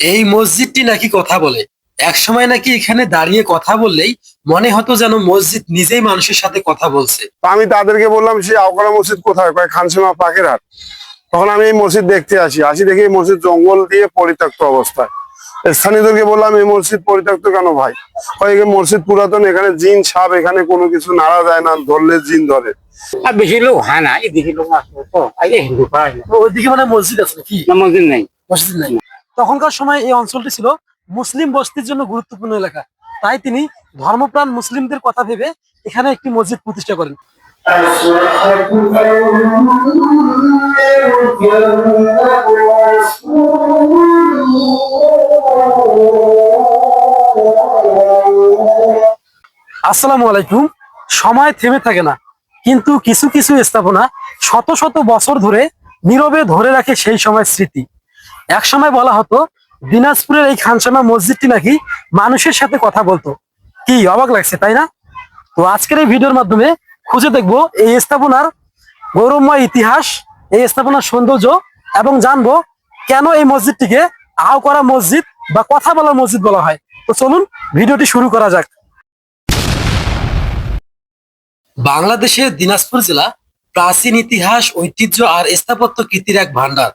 এই মসজিদটি নাকি কথা বলে। এক সময় নাকি এখানে দাঁড়িয়ে কথা বললেই মনে হতো যেন মসজিদ নিজেই মানুষের সাথে কথা বলছে। আমি তাদেরকে বললাম সেই আওকরা মসজিদ কোথায়? কয় খানসীমা পাকের হাট। তখন আমি এই মসজিদ দেখতে আসি। আসি দেখি এই মসজিদ জঙ্গল দিয়ে পরিত্যক্ত অবস্থায়। স্থানীয়দেরকে বললাম এই মসজিদ পরিত্যক্ত কেন ভাই? কয় এই মসজিদ পুরাতন এখানে জিন সাপ এখানে কোনো কিছু নাড়া যায় না ধরলে জিন ধরে। আর বেশি লোক হয় না এদিকে লোক আসবে তো আগে হিন্দু পায় না। ওইদিকে মানে মসজিদ আছে কি না, মন্দির নেই। মসজিদ নাই। তখনকার সময় এই অঞ্চলটি ছিল মুসলিম বস্তির জন্য গুরুত্বপূর্ণ এলাকা। তাই তিনি ধর্মপ্রাণ মুসলিমদের কথা ভেবে এখানে একটি মসজিদ প্রতিষ্ঠা করেন। আসসালামু আলাইকুম। সময় থেমে থাকে না, কিন্তু কিছু কিছু স্থাপনা শত শত বছর ধরে নীরবে ধরে রাখে সেই সময় স্মৃতি। এক সময় বলা হতো, দিনাজপুরের এই খানসামা মসজিদটি নাকি মানুষের সাথে কথা বলতো। কি অবাক লাগছে, তাই না? তো আজকের এই ভিডিওর মাধ্যমে খুঁজে দেখব এই স্থাপনার গৌরবময় ইতিহাস, এই স্থাপনার সৌন্দর্য এবং জানব কেন এই মসজিদটিকে আও করা মসজিদ বা কথা বলা মসজিদ বলা হয়। তো চলুন ভিডিওটি শুরু করা যাক। বাংলাদেশের দিনাজপুর জেলা প্রাচীন ইতিহাস, ঐতিহ্য আর স্থাপত্য কীর্তির এক ভান্ডার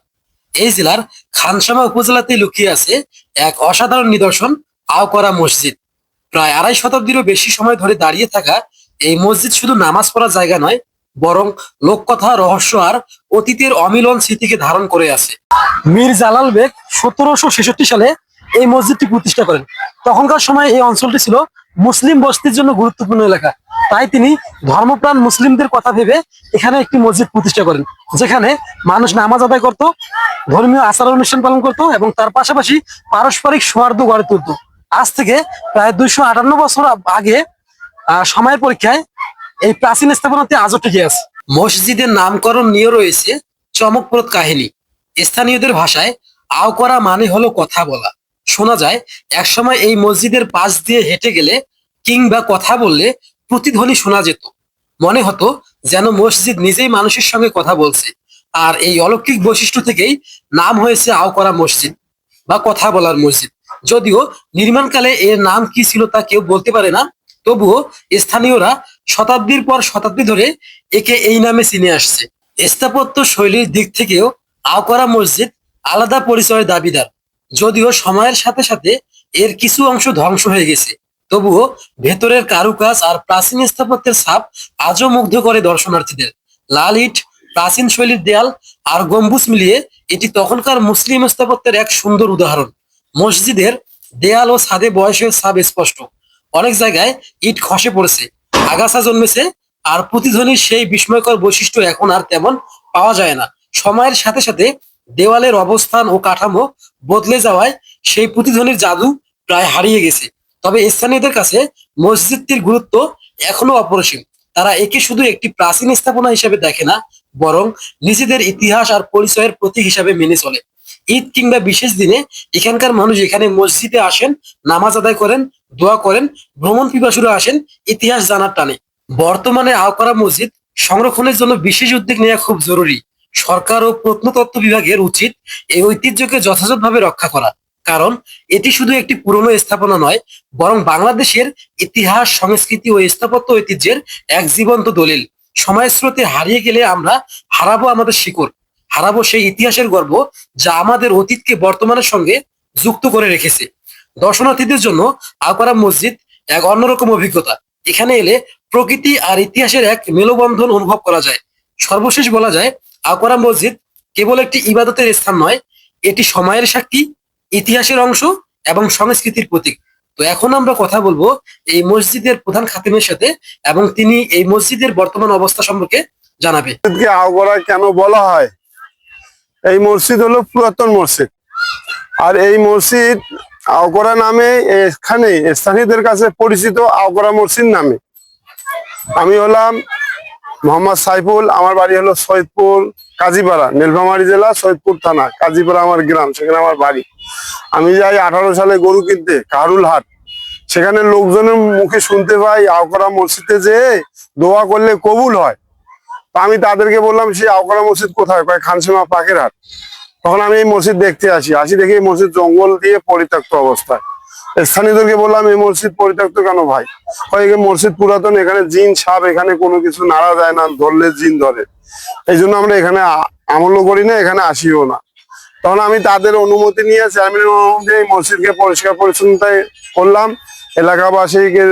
এই জেলার খানসামা উপজেলাতে লুকিয়ে আছে এক অসাধারণ নিদর্শন আওকরা মসজিদ। প্রায় আড়াই শতাব্দীরও বেশি সময় ধরে দাঁড়িয়ে থাকা এই মসজিদ শুধু নামাজ পড়ার জায়গা নয়, বরং লোককথা, রহস্য আর অতীতের অমিলন স্মৃতিকে ধারণ করে আছে। মীর জালাল বেগ সতেরোশো ছেষট্টি সালে এই মসজিদটি প্রতিষ্ঠা করেন। তখনকার সময় এই অঞ্চলটি ছিল মুসলিম বস্তির জন্য গুরুত্বপূর্ণ এলাকা। তাই তিনি ধর্মপ্রাণ মুসলিমদের কথা ভেবে এখানে একটি মসজিদ প্রতিষ্ঠা করেন, যেখানে মানুষ নামাজ আদায় করত, ধর্মীয় আচার অনুষ্ঠান পালন করত এবং তার পাশাপাশি পারস্পরিক সৌহার্দ্য গড়ে তুলত। আজ থেকে প্রায় দুইশো আটান্ন বছর আগে সময়ের পরীক্ষায় এই প্রাচীন স্থাপনাতে আজও টিকে আছে। মসজিদের নামকরণ নিয়েও রয়েছে চমকপ্রদ কাহিনী। স্থানীয়দের ভাষায় আও করা মানে হলো কথা বলা। শোনা যায়, একসময় এই মসজিদের পাশ দিয়ে হেঁটে গেলে কিংবা কথা বললে প্রতিধ্বনি শোনা যেত। মনে হতো যেন মসজিদ নিজেই মানুষের সঙ্গে কথা বলছে, আর এই অলৌকিক বৈশিষ্ট্য থেকেই নাম হয়েছে আও করা মসজিদ বা কথা বলার মসজিদ। যদিও নির্মাণকালে এর নাম কি ছিল তা কেউ বলতে পারে না, তবুও স্থানীয়রা শতাব্দীর পর শতাব্দী ধরে একে এই নামে চিনে আসছে। স্থাপত্য শৈলীর দিক থেকেও আওকরা মসজিদ আলাদা পরিচয়ের দাবিদার, যদিও সময়ের সাথে সাথে এর কিছু অংশ ধ্বংস হয়ে গেছে। তবুও ভেতরের কারুকাজ আর প্রাচীন স্থাপত্যের ছাপ আজও মুগ্ধ করে দর্শনার্থীদের। লাল ইট, প্রাচীন শৈলীর দেয়াল আর গম্বুজ মিলিয়ে এটি তখনকার মুসলিম স্থাপত্যের এক সুন্দর উদাহরণ। মসজিদের দেয়াল ও ছাদে বয়সের ছাপ স্পষ্ট। অনেক জায়গায় ইট খসে পড়েছে, আগাছা জন্মেছে আর প্রতিধ্বনির সেই বিস্ময়কর বৈশিষ্ট্য এখন আর তেমন পাওয়া যায় না। সময়ের সাথে সাথে দেওয়ালের অবস্থান ও কাঠামো বদলে যাওয়ায় সেই প্রতিধ্বনির জাদু প্রায় হারিয়ে গেছে। তবে স্থানীয়দের কাছে মসজিদটির গুরুত্ব এখনও অপরিসীম। তারা একে শুধু একটি প্রাচীন স্থাপনা হিসেবে দেখে না, বরং নিজেদের ইতিহাস আর পরিচয়ের প্রতীক হিসাবে মেনে চলে। ঈদ কিংবা বিশেষ দিনে এখানকার মানুষ এখানে মসজিদে আসেন, নামাজ আদায় করেন, দোয়া করেন, ভ্রমণ পিপাসুরা আসেন, ইতিহাস জানার টানে। বর্তমানে আওকরা মসজিদ সংরক্ষণের জন্য বিশেষ উদ্যোগ নেওয়া খুব জরুরি। সরকার ও প্রত্নতত্ত্ব বিভাগের উচিত এই ঐতিহ্যকে যথাযথভাবে রক্ষা করা। কারণ এটি শুধু একটি পুরনো স্থাপনা নয়, বরং বাংলাদেশের ইতিহাস, সংস্কৃতি ও স্থাপত্য ঐতিহ্যের এক জীবন্ত দলিল। সময়ের স্রোতে হারিয়ে গেলে আমরা হারাবো আমাদের শিকড়, হারাবো সেই ইতিহাসের গর্ব যা আমাদের অতীতকে বর্তমানের সঙ্গে যুক্ত করে রেখেছে। দর্শনার্থীদের জন্য আওকারা মসজিদ এক অন্যরকম অভিজ্ঞতা। এখানে এলে প্রকৃতি আর ইতিহাসের এক মেলবন্ধন অনুভব করা যায়। সর্বশেষ বলা যায় আওকারা মসজিদ কেবল একটি ইবাদতের স্থান নয়, এটি সময়ের সাক্ষী ইতিহাসের অংশ এবং সংস্কৃতির প্রতীক। তো এখন আমরা কথা বলব এই মসজিদের প্রধান খাতিমের সাথে এবং তিনি এই মসজিদের বর্তমান অবস্থা সম্পর্কে জানাবে। আওকরা কেন বলা হয়? এই মসজিদ হলো পুরাতন মসজিদ। আর এই মসজিদ আওকরা নামে এখানে স্থানীয়দের কাছে পরিচিত আওকরা মসজিদ নামে। আমি হলাম মোহাম্মদ সাইফুল, আমার বাড়ি হলো সৈয়দপুর কাজীপাড়া, নীলফামারী জেলা, সৈয়দপুর থানা, কাজীপাড়া আমার গ্রাম, সেখানে আমার বাড়ি। আমি যাই আঠারো সালে গরু কিনতে কারুল হাট সেখানে লোকজনের মুখে শুনতে পাই, আওকরা মসজিদে যে দোয়া করলে কবুল হয়। তা আমি তাদেরকে বললাম, সেই আওকরা মসজিদ কোথায়? কয়, খানসীমা পাকের হাট তখন আমি এই মসজিদ দেখতে আসি। আসি দেখি মসজিদ জঙ্গল দিয়ে পরিত্যক্ত অবস্থায়। স্থানীয়দেরকে বললাম, এই মসজিদ পরিত্যক্ত কেন ভাই? মসজিদ পুরাতন, এখানে জিন, সাপ, এখানে কোনো কিছু নাড়া যায় না, ধরলে জিন ধরে। এই জন্য আমরা এখানে আমলও করি না, এখানে আসিও না। তখন আমি তাদের অনুমতি নিয়ে চেয়ারম্যানের অনুমতি এই মসজিদকে পরিষ্কার পরিচ্ছন্নতায় করলাম। এলাকাবাসীকে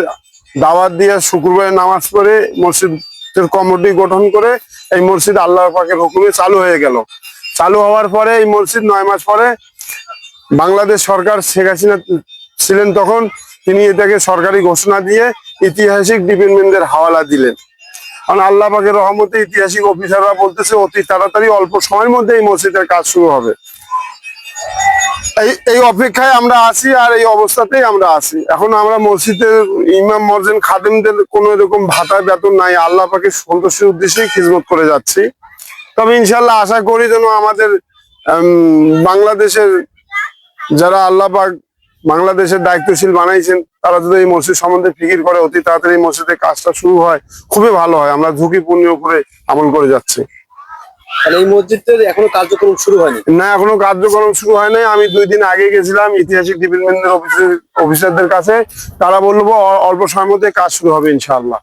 দাওয়াত দিয়ে শুক্রবারে নামাজ পড়ে মসজিদের কমিটি গঠন করে এই মসজিদ আল্লাহ পাকের হুকুমে চালু হয়ে গেল। চালু হওয়ার পরে এই মসজিদ নয় মাস পরে বাংলাদেশ সরকার শেখ হাসিনা ছিলেন তখন তিনি এটাকে সরকারি ঘোষণা দিয়ে ঐতিহাসিক ডিপার্টমেন্টের হাওয়ালা দিলেন। কারণ আল্লাহ পাকের রহমতে ঐতিহাসিক অফিসাররা বলতেছে, অতি তাড়াতাড়ি অল্প সময়ের মধ্যে এই মসজিদের কাজ শুরু হবে। এই এই অপেক্ষায় আমরা আছি আর এই অবস্থাতেই আমরা আছি। এখন আমরা মসজিদের ইমাম মর্জেন খাদেমদের কোনো এরকম ভাতা বেতন নাই। আল্লাহ পাকে সন্তোষের উদ্দেশ্যেই খিজমত করে যাচ্ছি। তবে ইনশাল্লাহ আশা করি যেন আমাদের বাংলাদেশের যারা আল্লাহ পাক বাংলাদেশের দায়িত্বশীল বানাইছেন তারা যদি এই মসজিদ সম্বন্ধে ফিকির করে অতি তাড়াতাড়ি এই মসজিদের কাজটা শুরু হয় খুবই ভালো হয়। আমরা ঝুঁকিপূর্ণ উপরে আমল করে যাচ্ছি। এই এখনও কার্যক্রম শুরু হয়নি? না এখনও কার্যক্রম শুরু হয় নাই। আমি দুই দিন আগে গেছিলাম ইতিহাসিক ডিপার্টমেন্টের অফিসারদের কাছে। তারা বলব অল্প সময়ের মধ্যে কাজ শুরু হবে ইনশাআল্লাহ।